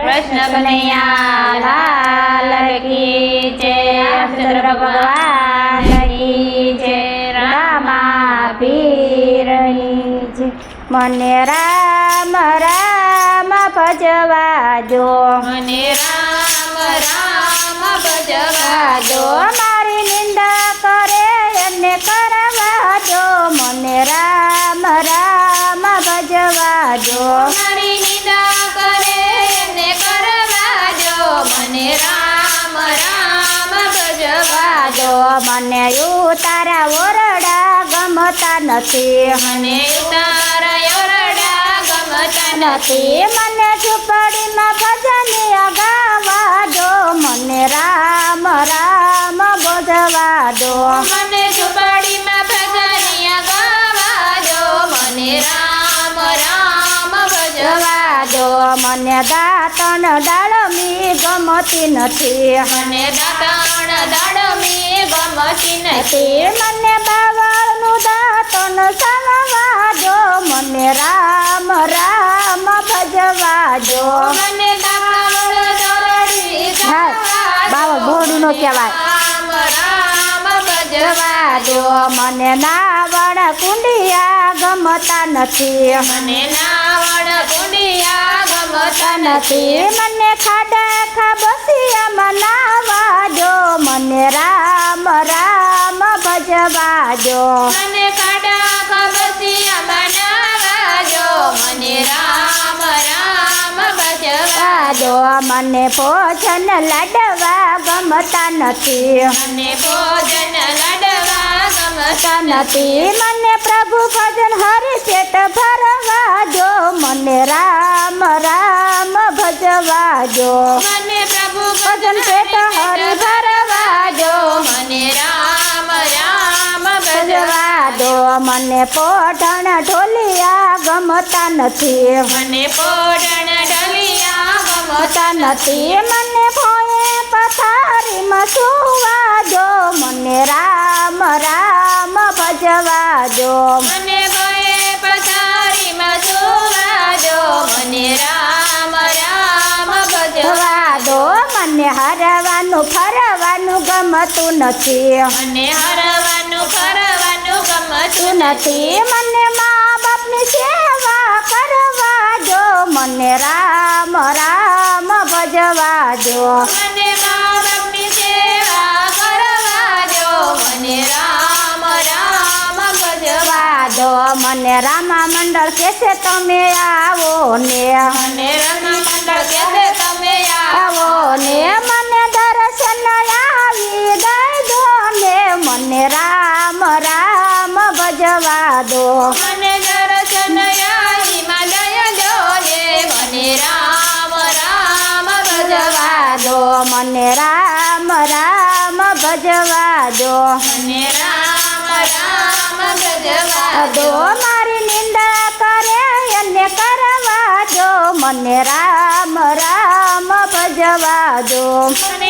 કૃષ્ણ કનૈયા લાલ કી જય ચંદ્ર ભગવાન કી જય રામા પીરની જય મને રામ રામ ભજવા જો મને રામ રામ ભજવા જો ગમતા નથી. મને તારા ગમતા નથી. મને ઝૂંપડીમાં ભજન ગાવા દો. મને રામ રામ બોધવા દો. મને ઝૂંપડીમાં ભજન ગાવા દો. મને રામ રામ ભજવા દો. મને દાંતણ ડાળમી ગમતી નથી. મને દાતણ દાડમી ગમતી નથી. મને બાવળનું દાંતણ ઘોડીનો કહેવાય. ભજવા જવા દો મને નાવણ કુંડિયા ગમતા નથી. મને નાવણ કુંડિયા ગમતા નથી. મને ખાડા ખાબસિયામાં મનાવા દો. મને રામ રામ ભજવા દો. મને ખાડા કબસિયા મનાવા દો. મને રામ રામ દો મને ભોજન લાડવા ગમતા નથી. મને ભોજન લડવા ગમતા નથી. મને પ્રભુ ભજન હરિ પેટ ભરવા જો મને રામ રામ ભજવા જો મને પ્રભુ ભજન પેટ હરિ મને પોઢણ ઢોલિયા ગમતા નથી. મને પોઢણ ઢોલિયા ગમતા નથી. મને ભોએ પથારીમાં સુવા દો. મને રામ રામ ભજવા દો. મને ભયે પથારીમાં જોવા જો મને રામ રામ ભજવા દો. મને હરવાનું ફરવાનું ગમતું નથી. મને હરવાનું ફરવાનું નથી મને મા બાપની સેવા કરવા દો મને રામ રામ ભજવા દો. મને મા બાપની સેવા કરવા જો મને રામ રામ ભજવા દો. મને રામા મંડળ કેસે તમે આવો ને. મને રામા મંડળ કહેશે તમે આવો આવો ને. મને દર્શન આવી દઈ દો ને. મને રામ રામ ભજવા દો મને દર્શન જો ને મને રામ રામ ભજવા ભજવા દો મને રામ રામ ભજવા દો મને રામ રામ ભજવા દો મારી નિંદા કરે એને કરવા દો. મને રામ રામ ભજવા દો મને